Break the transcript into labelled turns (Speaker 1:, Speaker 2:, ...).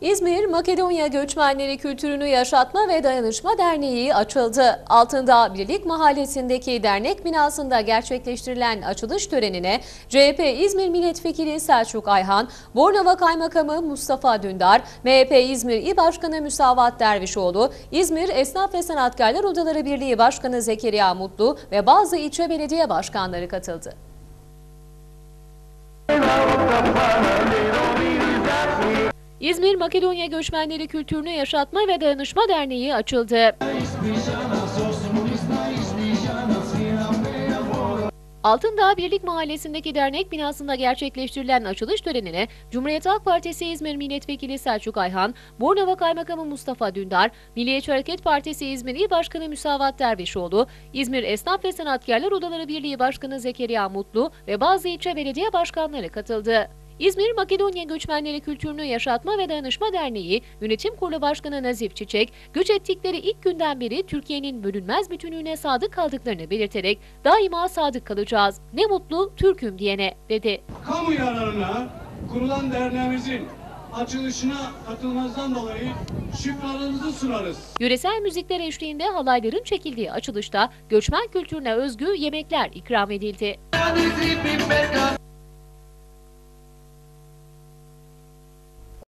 Speaker 1: İzmir Makedonya Göçmenleri Kültürünü Yaşatma ve Dayanışma Derneği açıldı. Altında Birlik Mahallesi'ndeki dernek binasında gerçekleştirilen açılış törenine CHP İzmir Milletvekili Selçuk Ayhan, Bornova Kaymakamı Mustafa Dündar, MHP İzmir İl Başkanı Müsavat Dervişoğlu, İzmir Esnaf ve Sanatkarlar Odaları Birliği Başkanı Zekeriya Mutlu ve bazı ilçe belediye başkanları katıldı. İzmir Makedonya Göçmenleri Kültürünü Yaşatma ve Dayanışma Derneği açıldı. Altındağ Birlik Mahallesi'ndeki dernek binasında gerçekleştirilen açılış törenine Cumhuriyet Halk Partisi İzmir Milletvekili Selçuk Ayhan, Bornova Kaymakamı Mustafa Dündar, Milliyetçi Hareket Partisi İzmir İl Başkanı Müsavat Dervişoğlu, İzmir Esnaf ve Sanatkarlar Odaları Birliği Başkanı Zekeriya Mutlu ve bazı ilçe belediye başkanları katıldı. İzmir Makedonya Göçmenleri Kültürünü Yaşatma ve Dayanışma Derneği Yönetim Kurulu Başkanı Nazif Çiçek, göç ettikleri ilk günden beri Türkiye'nin bölünmez bütünlüğüne sadık kaldıklarını belirterek daima sadık kalacağız. Ne mutlu Türk'üm diyene dedi.
Speaker 2: kamu yararına kurulan derneğimizin açılışına katılmanızdan dolayı şükranlarımızı sunarız.
Speaker 1: Yöresel müzikler eşliğinde halayların çekildiği açılışta göçmen kültürüne özgü yemekler ikram edildi.